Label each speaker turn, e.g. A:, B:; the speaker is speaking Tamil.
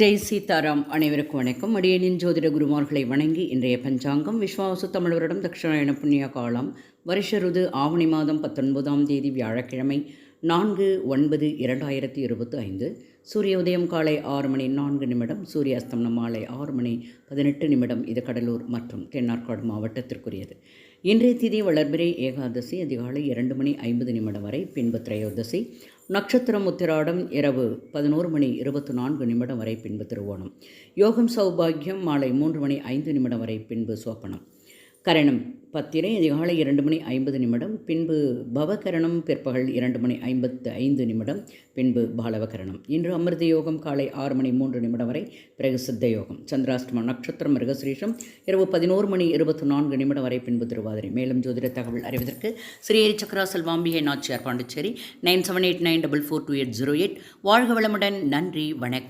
A: ஜெய் சீதாராம் அனைவருக்கும் வணக்கம். அடியனின் ஜோதிட குருமார்களை வணங்கி இன்றைய பஞ்சாங்கம் விஸ்வாசு தமிழரிடம் தட்சிணாயன புண்ணிய காலம் வருஷ ருது ஆவணி மாதம் பத்தொன்பதாம் தேதி வியாழக்கிழமை நான்கு ஒன்பது இரண்டாயிரத்தி இருபத்தி ஐந்து சூரிய உதயம் காலை ஆறு மணி நான்கு நிமிடம் சூரிய அஸ்தமனம் மாலை ஆறு மணி பதினெட்டு நிமிடம். இது கடலூர் மற்றும் தென்னார்காடு மாவட்டத்திற்குரியது. இன்றைய திதி வளர்பிறை ஏகாதசி அதிகாலை இரண்டு மணி ஐம்பது நிமிடம் வரை பின்பு திரையோதசி. நட்சத்திரம் உத்திராடம் இரவு பதினோரு மணி இருபத்தி நான்கு நிமிடம் வரை பின்பு திருவோணம். யோகம் சௌபாகியம் மாலை மூன்று மணி ஐந்து நிமிடம் வரை பின்பு சோப்பனம். கரணம். பத்திரை அதிகாலை இரண்டு மணி ஐம்பது நிமிடம் பின்பு பவகரணம் பிற்பகல் இரண்டு மணி ஐம்பத்து ஐந்து நிமிடம் பின்பு பாலவகரணம். இன்று அமிர்த யோகம் காலை ஆறு மணி மூன்று நிமிடம் வரை பிறகு சித்த யோகம். சந்திராஷ்டமம் நட்சத்திரம் மிருகசிரீஷம் இரவு பதினோரு மணி இருபத்தி நான்கு நிமிடம் வரை பின்பு திருவாதிரை. மேலும் ஜோதிட தகவல் அறிவதற்கு Srihari சக்கராசல் Selvambigai Nachiyar Pondicherry nine seven eight nine double four two eight zero eight. வாழ்க வளமுடன் நன்றி வணக்கம்.